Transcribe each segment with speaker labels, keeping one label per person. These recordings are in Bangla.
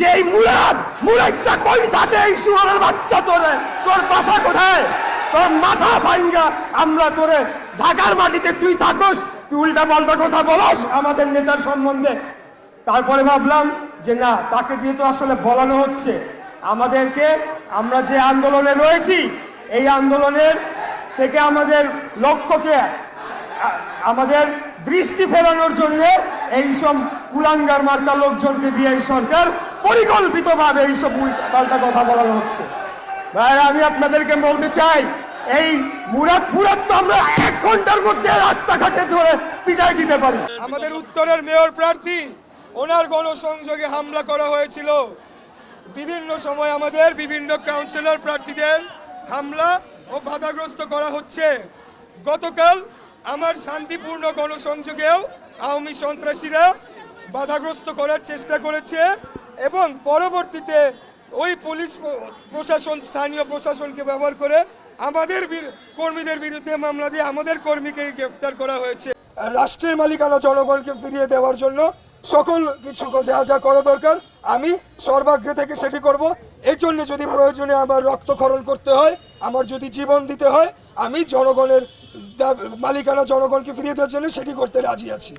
Speaker 1: যে মুরাদ মুরাদটা কই থাকে এই শুয়ারের বাচ্চা তোরে? তোর বাসা কোথায়? তোর মাথা ভাঙ্গা আমরা তোরে ঢাকার মাটিতে তুই থাকস, তুই উল্টা পাল্টা কথা বলস আমাদের নেতার সম্বন্ধে। তারপরে ভাবলাম যে না, তাকে দিয়ে তো আসলে বলানো হচ্ছে। আমাদেরকে আমরা যে আন্দোলনে রয়েছি, এই আন্দোলনের থেকে আমাদের লক্ষ্যকে আমাদের দৃষ্টি ফেরানোর জন্য এইসব কুলাঙ্গার মার্কা লোকজনকে দিয়ে এই সরকার পরিকল্পিতভাবে এইসব পাল্টা কথা বলানো হচ্ছে। ভাইরা, আমি আপনাদেরকে বলতে চাই, এই মুরাদ ফুরাদ তো আমরা এক ঘণ্টার মধ্যে রাস্তাঘাটে ধরে পিটাই দিতে পারি।
Speaker 2: আমাদের উত্তরের মেয়র প্রার্থী, ওনার গণসংযোগে হামলা করা হয়েছিল। বিভিন্ন সময় আমাদের বিভিন্ন কাউন্সিলর প্রার্থীদের হামলা ও বাধাগ্রস্ত করা হচ্ছে। গতকাল আমার শান্তিপূর্ণ গণসংযোগেও আওয়ামী সন্ত্রাসীরা বাধাগ্রস্ত করার চেষ্টা করেছে এবং পরবর্তীতে ওই পুলিশ প্রশাসন, স্থানীয় প্রশাসনকে ব্যবহার করে আমাদের কর্মীদের বিরুদ্ধে মামলা দিয়ে আমাদের কর্মীকে গ্রেফতার করা হয়েছে। রাষ্ট্রের মালিকানা জনগণকে ফিরিয়ে দেওয়ার জন্য সকল কিছু যা যা করা দরকার, আমি সর্বাগ্রে থেকে সেটি করব। এর জন্য যদি প্রয়োজনে আমার রক্তক্ষরণ করতে হয়, আমার যদি জীবন দিতে হয়, আমি জনগণের মালিকানা জনগণকে ফিরিয়ে দেওয়ার জন্য সেটি করতে রাজি আছি।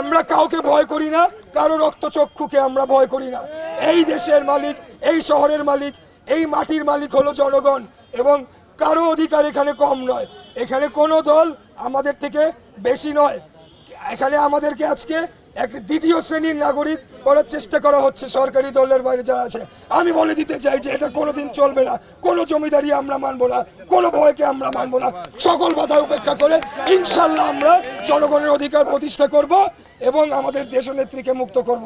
Speaker 2: আমরা কাউকে ভয় করি না, কারও রক্তচক্ষুকে আমরা ভয় করি না। এই দেশের মালিক, এই শহরের মালিক, এই মাটির মালিক হলো জনগণ এবং কারও অধিকার এখানে কম নয়। এখানে কোনো দল আমাদের থেকে বেশি নয়। এখানে আমাদেরকে আজকে এক দ্বিতীয় শ্রেণির নাগরিক করার চেষ্টা করা হচ্ছে সরকারি দলের বাইরে যারা আছে। আমি বলে দিতে চাই যে এটা কোনোদিন চলবে না। কোনো জমিদারি আমরা মানবো না। কোনো ভয়কে আমরা মানবো না। সকল বাধা উপেক্ষা করে ইনশাল্লাহ আমরা জনগণের অধিকার প্রতিষ্ঠা করব এবং আমাদের দেশ নেত্রীকে মুক্ত করব।